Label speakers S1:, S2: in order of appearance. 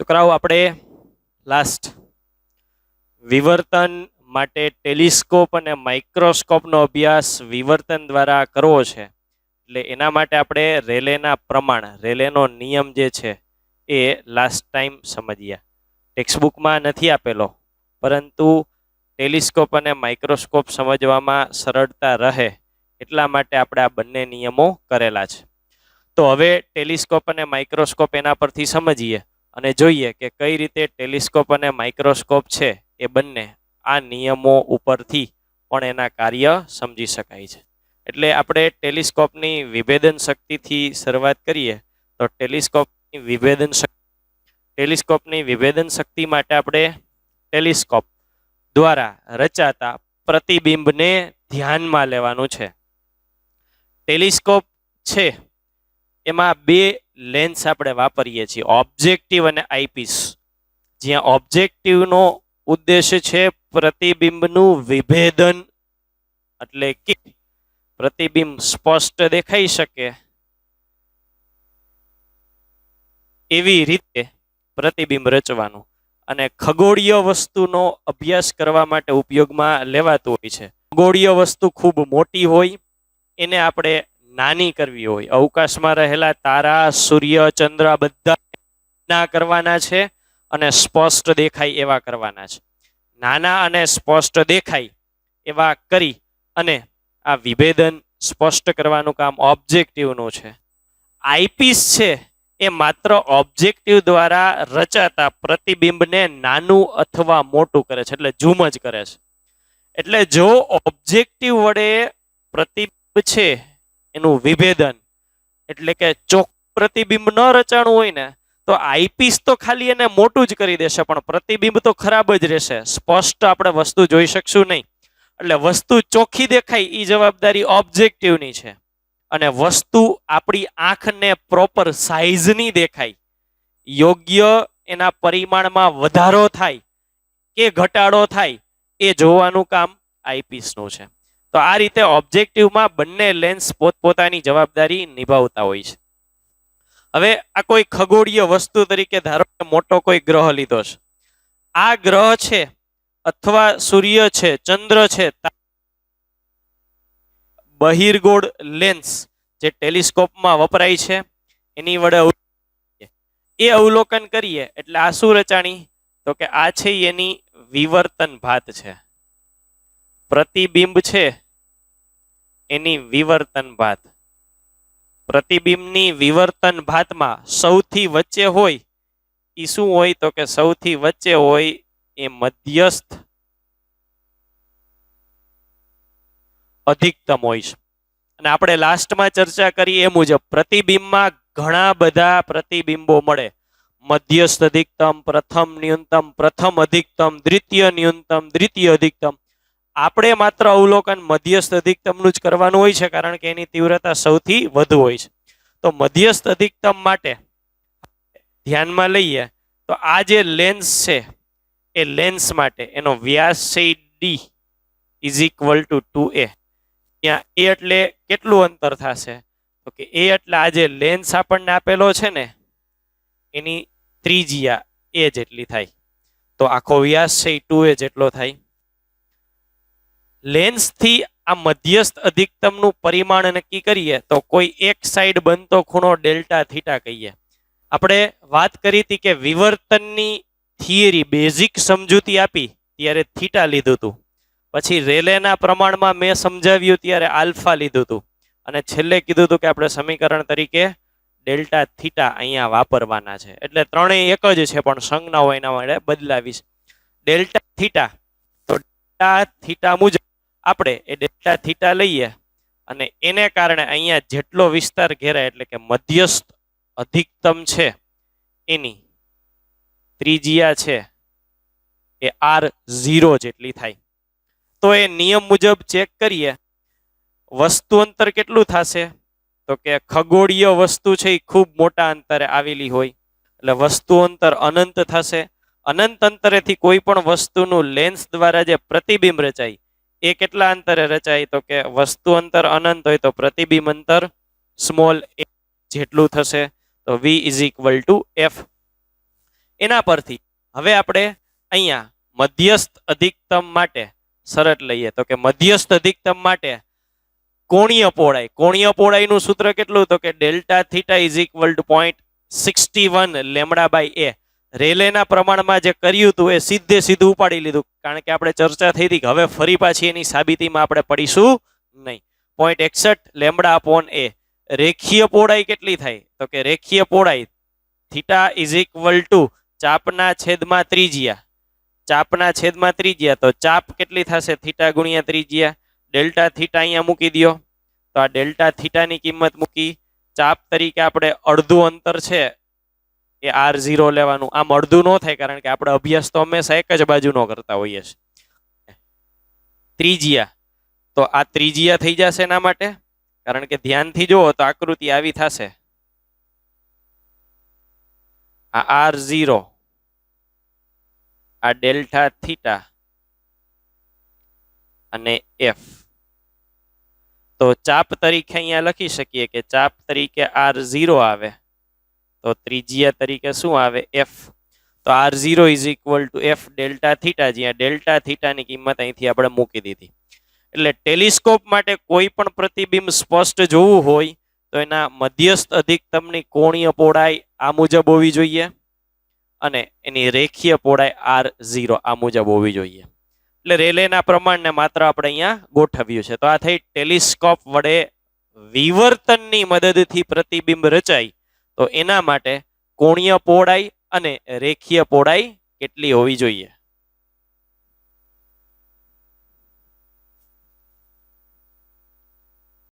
S1: છોકરાઓ, આપણે લાસ્ટ વિવર્તન માટે ટેલિસ્કોપ અને માઇક્રોસ્કોપનો અભ્યાસ વિવર્તન દ્વારા કરવો છે. એટલે એના માટે આપણે રેલેના પ્રમાણ, રેલેનો નિયમ જે છે, એ લાસ્ટ ટાઈમ સમજ્યા ટેક્સ્ટબુકમાં નથી આપેલો, પરંતુ ટેલિસ્કોપ અને માઇક્રોસ્કોપ સમજવામાં સરળતા રહે એટલા માટે આપણે આ બંને નિયમો કરેલા છે. તો હવે ટેલિસ્કોપ અને માઇક્રોસ્કોપ એના પરથી સમજીએ. અને જોઈએ કે કઈ રીતે ટેલિસ્કોપ અને માઇક્રોસ્કોપ છે એ બંને આ નિયમો ઉપરથી પણ એના કાર્ય સમજી શકાય છે. એટલે આપણે ટેલિસ્કોપની વિભેદન શક્તિથી શરૂઆત કરીએ તો ટેલિસ્કોપની વિભેદન શક્તિ ટેલિસ્કોપની વિભેદન શક્તિ માટે આપણે ટેલિસ્કોપ દ્વારા રચાતા પ્રતિબિંબને ધ્યાનમાં લેવાનું છે. ટેલિસ્કોપ છે એમાં બે લેન્સ આપણે વાપરીએ છીએ ઓબ્જેક્ટિવ અને આઈપીસ જ્યાં ઓબ્જેક્ટિવનો ઉદ્દેશ છે પ્રતિબિંબનું વિભેદન. એટલે કે પ્રતિબિંબ સ્પષ્ટ દેખાઈ શકે. એવી રીતે પ્રતિબિંબ રચવાનું. અને ખગોળીય વસ્તુનો અભ્યાસ કરવા માટે ઉપયોગમાં લેવાતું હોય છે. ખગોળીય વસ્તુ ખૂબ મોટી હોય, એને આપણે નાની કરવી હોય. અવકાશમાં રહેલા તારા, સૂર્ય, ચંદ્ર બધા કરવાના છે અને સ્પષ્ટ દેખાય એવા કરવાના છે. નાના અને સ્પષ્ટ દેખાય એવા કરી અને આ વિભેદન સ્પષ્ટ કરવાનું કામ ઓબ્જેક્ટિવનું છે. આઈપીસ છે એ માત્ર ઓબ્જેક્ટિવ દ્વારા રચાતા પ્રતિબિંબને નાનું અથવા મોટું કરે છે. એટલે ઝૂમ જ કરે છે. એટલે જો ઓબ્જેક્ટિવ વડે પ્રતિબિંબ છે એનું વિભેદન એટલે કે ચોક પ્રતિબિંબ ન રચાણું હોય ને, તો આઈપીસ તો ખાલી એને મોટું જ કરી દેશે, પણ પ્રતિબિંબ તો ખરાબ જ રહેશે. સ્પષ્ટ આપણે વસ્તુ જોઈ શકશું નહીં. એટલે વસ્તુ ચોખ્ખી દેખાય એ જવાબદારી ઓબ્જેક્ટિવની છે. અને વસ્તુ આપણી આંખને પ્રોપર સાઇઝની દેખાય. યોગ્ય એના પરિમાણમાં વધારો થાય, કે ઘટાડો થાય, એ જોવાનું કામ આઈપીસનું છે. તો આ રીતે ઓબ્જેક્ટિવમાં બંને લેન્સ પોતપોતાની જવાબદારી નિભાવતા હોય છે. હવે આ કોઈ ખગોળીય વસ્તુ તરીકે ધારો કે મોટો કોઈ ગ્રહ લીધો છે. આ ગ્રહ છે અથવા સૂર્ય છે, ચંદ્ર છે બહિર્ગોળ લેન્સ જે ટેલિસ્કોપમાં વપરાય છે. એની વડે એ અવલોકન કરીએ એટલે આ શું રચાણી. તો કે આ છે એની વિવર્તન ભાત છે. પ્રતિબિંબ છે એની વિવર્તન ભાત. પ્રતિબિંબની વિવર્તન ભાતમાં સૌથી વચ્ચે હોય એ શું હોય? તો કે સૌથી વચ્ચે હોય એ મધ્યસ્થ, અધિકતમ હોય છે. અને આપણે લાસ્ટમાં ચર્ચા કરી એ મુજબ પ્રતિબિંબમાં ઘણા બધા પ્રતિબિંબો મળે. મધ્યસ્થ અધિકતમ, પ્રથમ ન્યૂનતમ, પ્રથમ અધિકતમ, દ્વિતીય ન્યૂનતમ, દ્વિતીય અધિકતમ. આપણે માત્ર અવલોકન મધ્યસ્થ અધિકતમનું જ કરવાનું હોય છે, કારણ કે એની તીવ્રતા સૌથી વધુ હોય છે. તો મધ્યસ્થ અધિકતમ માટે ધ્યાનમાં લઈએ, તો આ જે લેન્સ છે, એ લેન્સ માટે એનો વ્યાસ છે D is equal to two એ ત્યાં એ એટલે કેટલું અંતર થશે? તો કે એ એટલે આ જે લેન્સ આપણને આપેલો છે ને, એની ત્રિજ્યા એ જેટલી થાય. તો આખો વ્યાસ છે ટુ એ જેટલો થાય. લેન્સથી આ મધ્યસ્થ અધિકતમનું પરિમાણ નક્કી કરીએ તો કોઈ એક સાઈડ બનતો ખૂણો ડેલ્ટા થીટા કહીએ. આપણે વાત કરી હતી કે વિવર્તનની થિયરી બેઝિક સમજૂતી આપી ત્યારે થીટા લીધું હતું પછી રેલેના પ્રમાણમાં મેં સમજાવ્યું ત્યારે આલ્ફા લીધું હતું અને છેલ્લે કીધું હતું કે આપણે સમીકરણ તરીકે ડેલ્ટા થીટા અહીંયા વાપરવાના છે. એટલે ત્રણેય એક જ છે, પણ સંજ્ઞા હોય એના માટે બદલાવીશ ડેલ્ટા થીટા તો ડેલ્ટા થીટા મુજબ આપણે એ ડેલ્ટા થીટા લઈએ અને એને કારણે અહીંયા જેટલો વિસ્તાર ઘેરાય એટલે કે મધ્યસ્થ અધિકતમ છે, એની ત્રિજ્યા છે એ આર ઝીરો જેટલી થાય. તો એ નિયમ મુજબ ચેક કરીએ. વસ્તુ અંતર કેટલું થશે? તો કે ખગોળીય વસ્તુ છે એ ખૂબ મોટા અંતરે આવેલી હોય. એટલે વસ્તુ અંતર અનંત થશે. અનંત અંતરેથી કોઈ પણ વસ્તુનું લેન્સ દ્વારા જે પ્રતિબિંબ રચાય એ કેટલા અંતરે રચાય તો કે વસ્તુ અંતર અનંત હોય તો પ્રતિબિંબ અંતર સ્મોલ એ જેટલું થશે તો V is equal to F એના પરથી હવે આપણે અહીંયા મધ્યસ્થ અધિકતમ માટે શરત લઈએ તો કે મધ્યસ્થ અધિકતમ માટે કોણીય પહોળાઈ. કોણીય પહોળાઈનું સૂત્ર કેટલું? તો કે delta theta is equal to point sixty one lambda by A રેલેના પ્રમાણમાં જે કર્યું હતું એ સીધે સીધું ઉપાડી લીધું. કારણ કે આપણે ચર્ચા થઈ હતી કે હવે ફરી પાછી એની સાબિતીમાં આપણે પડીશું નહીં. પોઈન્ટ એકસઠ લેમડા અપોન એ રેખીય પહોળાઈ કેટલી થાય? તો કે રેખીય પહોળાઈ થીટા ઇઝ ઇક્વલ ટુ ચાપના છેદમાં ત્રિજ્યા. ચાપના છેદમાં ત્રિજ્યા, તો ચાપ કેટલી થશે? થીટા ગુણ્યા ત્રિજ્યા. ડેલ્ટા થીટા અહીંયા મૂકી દો તો આ ડેલ્ટા થીટાની કિંમત મૂકી ચાપ તરીકે આપણે અડધું અંતર છે એ આર ઝીરો લેવાનું. આમ અડધું ન થાય કારણ કે આપણે અભ્યાસ તો હંમેશા એક જ બાજુનો કરતા હોઈએ છીએ. ત્રીજિયા. તો આ ત્રીજિયા થઈ જશે એના માટે? કારણ કે ધ્યાનથી જુઓ તો આકૃતિ આવી થશે. આ આર ઝીરો આ ડેલ્ટા થીટા. અને એફ તો ચાપ તરીકે અહીંયા લખી શકીએ કે ચાપ તરીકે આર ઝીરો આવે. તો ત્રિજ્યા તરીકે શું આવે? એફ તો R zero is equal to F delta theta જ્યાં ડેલ્ટા થીટાની કિંમત અહીંથી આપણે મૂકી દીધી. એટલે ટેલિસ્કોપ માટે કોઈ પણ પ્રતિબિંબ સ્પષ્ટ જોવું હોય, તો એના મધ્યસ્થ અધિકતમની કોણીય પહોળાઈ આ મુજબ હોવી જોઈએ અને એની રેખીય પહોળાઈ આર ઝીરો આ મુજબ હોવી જોઈએ. એટલે રેલેના પ્રમાણને માત્ર આપણે અહીંયા ગોઠવ્યું છે. તો આ થઈ ટેલિસ્કોપ વડે વિવર્તનની મદદથી પ્રતિબિંબ રચાય તો એના માટે કોણીય પહોળાઈ અને રેખીય પહોળાઈ કેટલી હોવી જોઈએ?